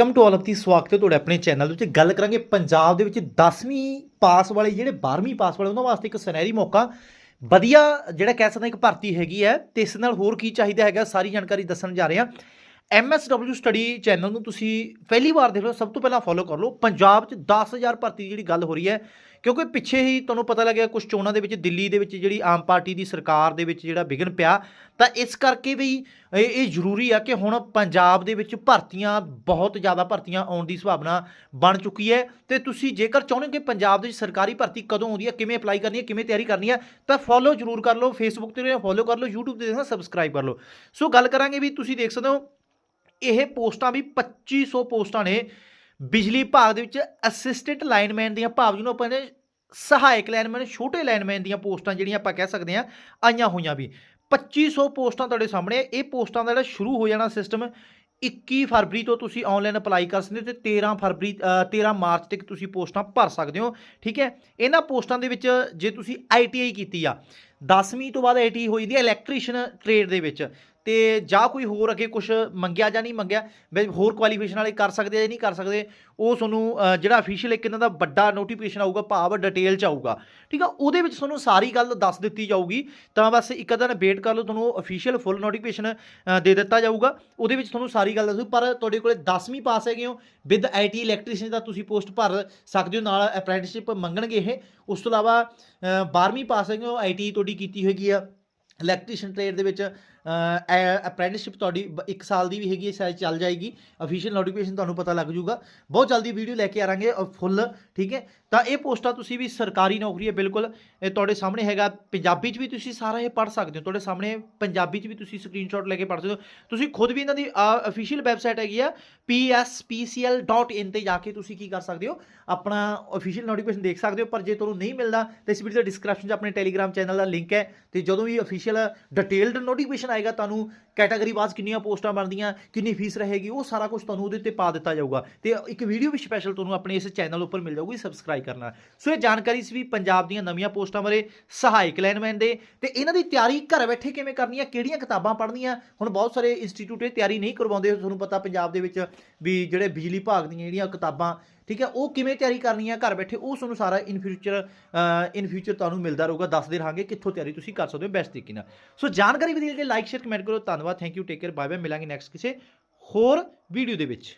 Welcome to all of the ਸਵਾਗਤ ਹੈ ਤੁਹਾਡੇ ਆਪਣੇ ਚੈਨਲ ਦੇ ਵਿੱਚ। ਗੱਲ ਕਰਾਂਗੇ ਪੰਜਾਬ ਦੇ ਵਿੱਚ 10ਵੀਂ ਪਾਸ ਵਾਲੇ ਜਿਹੜੇ 12ਵੀਂ ਪਾਸ ਵਾਲੇ, ਉਹਨਾਂ ਵਾਸਤੇ ਇੱਕ ਸੁਨਹਿਰੀ ਮੌਕਾ। ਵਧੀਆ ਜਿਹੜਾ ਕਹਿ ਸਕਦੇ ਹਾਂ ਇੱਕ ਭਰਤੀ ਹੈਗੀ ਹੈ ਤੇ ਇਸ ਨਾਲ ਹੋਰ ਕੀ ਚਾਹੀਦਾ ਹੈਗਾ, ਸਾਰੀ ਜਾਣਕਾਰੀ ਦੱਸਣ ਜਾ ਰਹੇ ਹਾਂ। MSW ਸਟੱਡੀ ਚੈਨਲ ਨੂੰ ਤੁਸੀਂ ਪਹਿਲੀ ਵਾਰ ਦੇਖ ਲਓ, ਸਭ ਤੋਂ ਪਹਿਲਾਂ ਫੋਲੋ ਕਰ ਲਓ। ਪੰਜਾਬ 'ਚ 10000 ਭਰਤੀ ਦੀ ਜਿਹੜੀ ਗੱਲ ਹੋ ਰਹੀ ਹੈ, ਕਿਉਂਕਿ ਪਿੱਛੇ ਹੀ ਤੁਹਾਨੂੰ ਪਤਾ ਲੱਗਿਆ ਕੁਝ ਚੋਣਾਂ ਦੇ ਵਿੱਚ, ਦਿੱਲੀ ਦੇ ਵਿੱਚ ਜਿਹੜੀ ਆਮ ਪਾਰਟੀ ਦੀ ਸਰਕਾਰ ਦੇ ਵਿੱਚ ਜਿਹੜਾ ਵਿਗਨ ਪਿਆ, ਤਾਂ ਇਸ ਕਰਕੇ ਵੀ ਇਹ ਜ਼ਰੂਰੀ ਆ ਕਿ ਹੁਣ ਪੰਜਾਬ ਦੇ ਵਿੱਚ ਭਰਤੀਆਂ, ਬਹੁਤ ਜ਼ਿਆਦਾ ਭਰਤੀਆਂ ਆਉਣ ਦੀ ਸੰਭਾਵਨਾ ਬਣ ਚੁੱਕੀ ਹੈ। ਤੇ ਤੁਸੀਂ ਜੇਕਰ ਚਾਹੁੰਦੇ ਹੋ ਕਿ ਪੰਜਾਬ ਦੇ ਵਿੱਚ ਸਰਕਾਰੀ ਭਰਤੀ ਕਦੋਂ ਆਉਂਦੀ ਹੈ, ਕਿਵੇਂ ਅਪਲਾਈ ਕਰਨੀ ਹੈ, ਕਿਵੇਂ ਤਿਆਰੀ ਕਰਨੀ ਹੈ, ਤਾਂ ਫੋਲੋ ਜ਼ਰੂਰ ਕਰ ਲਓ। ਫੇਸਬੁੱਕ ਤੇ ਫੋਲੋ ਕਰ ਲਓ, YouTube ਤੇ ਦੇਖਣਾ ਸਬਸਕ੍ਰਾਈਬ ਕਰ ਲਓ। ਸੋ ਗੱਲ ਕਰਾਂਗੇ ਵੀ ਤੁਸੀਂ ਦੇਖ ਸਕਦੇ ਹੋ ਇਹ ਪੋਸਟਾਂ ਵੀ 2500 ਪੋਸਟਾਂ ਨੇ। ਬਿਜਲੀ ਵਿਭਾਗ ਦੇ ਵਿੱਚ ਅਸਿਸਟੈਂਟ ਲਾਈਨਮੈਨ ਦੀਆਂ ਭਾਵ ਜਿਹਨੂੰ ਆਪਾਂ ਨੇ ਸਹਾਇਕ ਲਾਈਨਮੈਨ ਛੋਟੇ ਲਾਈਨਮੈਨ ਦੀਆਂ ਪੋਸਟਾਂ ਜਿਹੜੀਆਂ ਆਪਾਂ ਕਹਿ ਸਕਦੇ ਹਾਂ ਆਈਆਂ ਹੋਈਆਂ ਵੀ। 2500 ਪੋਸਟਾਂ ਤੁਹਾਡੇ ਸਾਹਮਣੇ ਇਹ ਪੋਸਟਾਂ ਦਾ ਜਿਹੜਾ ਸ਼ੁਰੂ ਹੋ ਜਾਣਾ ਸਿਸਟਮ 21 ਫਰਵਰੀ ਤੋਂ ਤੁਸੀਂ ਆਨਲਾਈਨ ਅਪਲਾਈ ਕਰ ਸਕਦੇ ਹੋ ਤੇ 13 ਫਰਵਰੀ ਅ, 13 ਮਾਰਚ ਤੱਕ ਤੁਸੀਂ ਪੋਸਟਾਂ ਭਰ ਸਕਦੇ ਹੋ ਠੀਕ ਹੈ? ਇਹਨਾਂ ਪੋਸਟਾਂ ਦੇ ਵਿੱਚ ਜੇ ਤੁਸੀਂ ਆਈਟੀਆਈ ਕੀਤੀ ਆ 10ਵੀਂ ਤੋਂ ਬਾਅਦ ਆਈਟੀ ਹੋਈ ਦੀ ਇਲੈਕਟ੍ਰੀਸ਼ੀਅਨ ਟ੍ਰੇਡ ਦੇ ਵਿੱਚ। ਤੇ ਜਾਂ ਕੋਈ ਹੋਰ ਅੱਗੇ ਕੁਝ ਮੰਗਿਆ ਜਾਂ ਨਹੀਂ ਮੰਗਿਆ, ਵੀ ਹੋਰ ਕੁਆਲੀਫਿਕੇਸ਼ਨ ਵਾਲੇ ਕਰ ਸਕਦੇ ਆ ਜਾਂ ਨਹੀਂ ਕਰ ਸਕਦੇ, ਉਹ ਤੁਹਾਨੂੰ ਜਿਹੜਾ ਅਫੀਸ਼ੀਅਲ ਇੱਕ ਇਹਨਾਂ ਦਾ ਵੱਡਾ ਨੋਟੀਫਿਕੇਸ਼ਨ ਆਊਗਾ, ਭਾਵ ਡਿਟੇਲ ਚ ਆਊਗਾ। ਠੀਕ ਆ? ਉਹਦੇ ਵਿੱਚ ਤੁਹਾਨੂੰ ਸਾਰੀ ਗੱਲ ਦੱਸ ਦਿੱਤੀ ਜਾਊਗੀ। ਤਾਂ ਬਸ ਇੱਕ ਦਿਨ ਵੇਟ ਕਰ ਲਓ, ਤੁਹਾਨੂੰ ਅਫੀਸ਼ੀਅਲ ਫੁੱਲ ਨੋਟੀਫਿਕੇਸ਼ਨ ਦੇ ਦਿੱਤਾ ਜਾਊਗਾ। ਉਹਦੇ ਵਿੱਚ ਤੁਹਾਨੂੰ ਸਾਰੀ ਗੱਲ ਦੱਸੂ ਪਰ ਤੁਹਾਡੇ ਕੋਲੇ 10ਵੀਂ ਪਾਸ ਹੈਗੇ ਹੋ ਵਿਦ ਆਈਟੀ ਇਲੈਕਟ੍ਰੀਸ਼ੀਅਨ ਦਾ ਤੁਸੀਂ ਪੋਸਟ ਭਰ ਸਕਦੇ ਹੋ, ਨਾਲ ਅਪ੍ਰੈਂਟਿਸਸ਼ਿਪ ਮੰਗਣਗੇ ਇਹ। ਉਸ ਤੋਂ ਇਲਾਵਾ 12ਵੀਂ ਪਾਸ ਹੈਗੇ ਹੋ ਆਈਟੀ ਤੁਹਾਡੀ ਕੀਤੀ ਹੋਏਗੀ ਆ ਇਲੈਕਟ੍ਰੀਸ਼ੀਅਨ ਟ੍ਰੇਡ ਦੇ ਵਿੱਚ। ਅਪ੍ਰੈਂਟਿਸਸ਼ਿਪ ਤੁਹਾਡੀ 1 ਸਾਲ ਦੀ ਵੀ ਹੈਗੀ ਹੈ, ਸ਼ਾਇਦ ਚੱਲ ਜਾਏਗੀ। ਅਫੀਸ਼ੀਅਲ ਨੋਟੀਫਿਕੇਸ਼ਨ ਤੁਹਾਨੂੰ ਪਤਾ ਲੱਗ ਜਾਊਗਾ। ਬਹੁਤ ਜਲਦੀ ਵੀਡੀਓ ਲੈ ਕੇ ਆਵਾਂਗੇ ਫੁੱਲ ਠੀਕ ਹੈ? ਤਾਂ ਇਹ ਪੋਸਟਾਂ ਤੁਸੀਂ ਵੀ ਸਰਕਾਰੀ ਨੌਕਰੀ ਹੈ, ਬਿਲਕੁਲ। ਇਹ ਤੁਹਾਡੇ ਸਾਹਮਣੇ ਹੈਗਾ। ਪੰਜਾਬੀ 'ਚ ਵੀ ਤੁਸੀਂ ਸਾਰਾ ਇਹ ਪੜ੍ਹ ਸਕਦੇ ਹੋ। ਤੁਹਾਡੇ ਸਾਹਮਣੇ ਪੰਜਾਬੀ 'ਚ ਵੀ ਤੁਸੀਂ ਸਕਰੀਨਸ਼ਾਟ ਲੈ ਕੇ ਪੜ੍ਹ ਸਕਦੇ ਹੋ। ਤੁਸੀਂ ਖੁਦ ਵੀ ਇਹਨਾਂ ਦੀ ਅਫੀਸ਼ੀਅਲ ਵੈਬਸਾਈਟ ਹੈਗੀ ਆ pspcl.in ਤੇ ਜਾ ਕੇ ਤੁਸੀਂ ਕੀ ਕਰ ਸਕਦੇ ਹੋ? ਆਪਣਾ ਅਫੀਸ਼ੀਅਲ ਨੋਟੀਫਿਕੇਸ਼ਨ ਦੇਖ ਸਕਦੇ ਹੋ, ਪਰ ਜੇ ਤੁਹਾਨੂੰ ਨਹੀਂ ਮਿਲਦਾ, ਤਾਂ ਇਸ ਵੀਡੀਓ ਦੇ ਡਿਸਕ੍ਰਿਪਸ਼ਨ 'ਚ ਆਪਣੇ ਟੈਲੀਗ੍ਰਾਮ ਚੈਨਲ ਦਾ ਲਿੰਕ ਹੈ। ਤੇ ਜਦੋਂ ਵੀ ਅਫੀਸ਼ੀਅਲ ਡਿਟੇਲਡ ਨੋਟੀਫਿਕੇਸ਼ਨ ਆਏਗਾ ਤੁਹਾਨੂੰ ਕੈਟਾਗਰੀ ਵਾਈਜ਼ ਕਿੰਨੀਆਂ ਪੋਸਟਾਂ ਬਣਦੀਆਂ, ਕਿੰਨੀ ਫੀਸ ਰਹੇਗੀ, ਉਹ ਸਾਰਾ ਕੁਝ ਤੁਹਾਨੂੰ ਉਹਦੇ ਤੇ ਪਾ ਦਿੱਤਾ ਜਾਊਗਾ। ਤੇ ਇੱਕ ਵੀਡੀਓ ਵੀ ਸਪੈਸ਼ਲ ਤੁਹਾਨੂੰ ਆਪਣੇ ਇਸ ਚੈਨਲ ਉੱਪਰ ਮਿਲ ਜਾਊਗੀ ਸਬਸਕ੍ਰਾਈਬ ਕਰਨਾ। ਸੋ ਇਹ ਜਾਣਕਾਰੀ ਸੀ ਵੀ ਪੰਜਾਬ ਦੀਆਂ ਨਵੀਆਂ ਪੋਸਟਾਂ ਬਾਰੇ ਸਹਾਇਕ ਲਾਈਨਮੈਨ ਦੇ। ਤੇ ਇਹਨਾਂ ਦੀ ਤਿਆਰੀ ਘਰ ਬੈਠੇ ਕਿਵੇਂ ਕਰਨੀ ਹੈ ਕਿਹੜੀਆਂ ਕਿਤਾਬਾਂ ਪੜ੍ਹਨੀਆਂ, ਹੁਣ ਬਹੁਤ ਸਾਰੇ ਇੰਸਟੀਚਿਊਟ ਇਹ ਤਿਆਰੀ ਨਹੀਂ ਕਰਵਾਉਂਦੇ। ਤੁਹਾਨੂੰ ਪਤਾ ਪੰਜਾਬ ਦੇ ਵਿੱਚ ਵੀ ਜਿਹੜੇ ਬਿਜਲੀ ਵਿਭਾਗ ਦੀਆਂ ਜਿਹੜੀਆਂ ਕਿਤਾਬਾਂ ਠੀਕ ਹੈ, ਉਹ ਕਿਵੇਂ ਤਿਆਰੀ ਕਰਨੀ ਹੈ ਘਰ ਬੈਠੇ, ਉਹ ਤੁਹਾਨੂੰ ਸਾਰਾ ਇਨ ਫਿਊਚਰ ਇਨ ਫਿਊਚਰ ਤੁਹਾਨੂੰ ਮਿਲਦਾ ਰਹੂਗਾ ਦੱਸਦੇ ਰਹਾਂਗੇ ਕਿੱਥੋਂ ਤਿਆਰੀ ਤੁਸੀਂ ਕਰ ਸਕਦੇ ਹੋ ਬੈਸਟ ਤਰੀਕੇ ਨਾਲ। ਸੋ ਜਾਣਕਾਰੀ ਵਧੀਆ ਲੱਗੇ ਲਾਈਕ ਸ਼ੇਅਰ ਕਮੈਂਟ ਕਰੋ, ਧੰਨਵਾਦ thank you take care bye bye ਮਿਲਾਂਗੇ ਨੈਕਸਟ ਕਿਸੇ ਹੋਰ ਵੀਡੀਓ ਦੇ ਵਿੱਚ।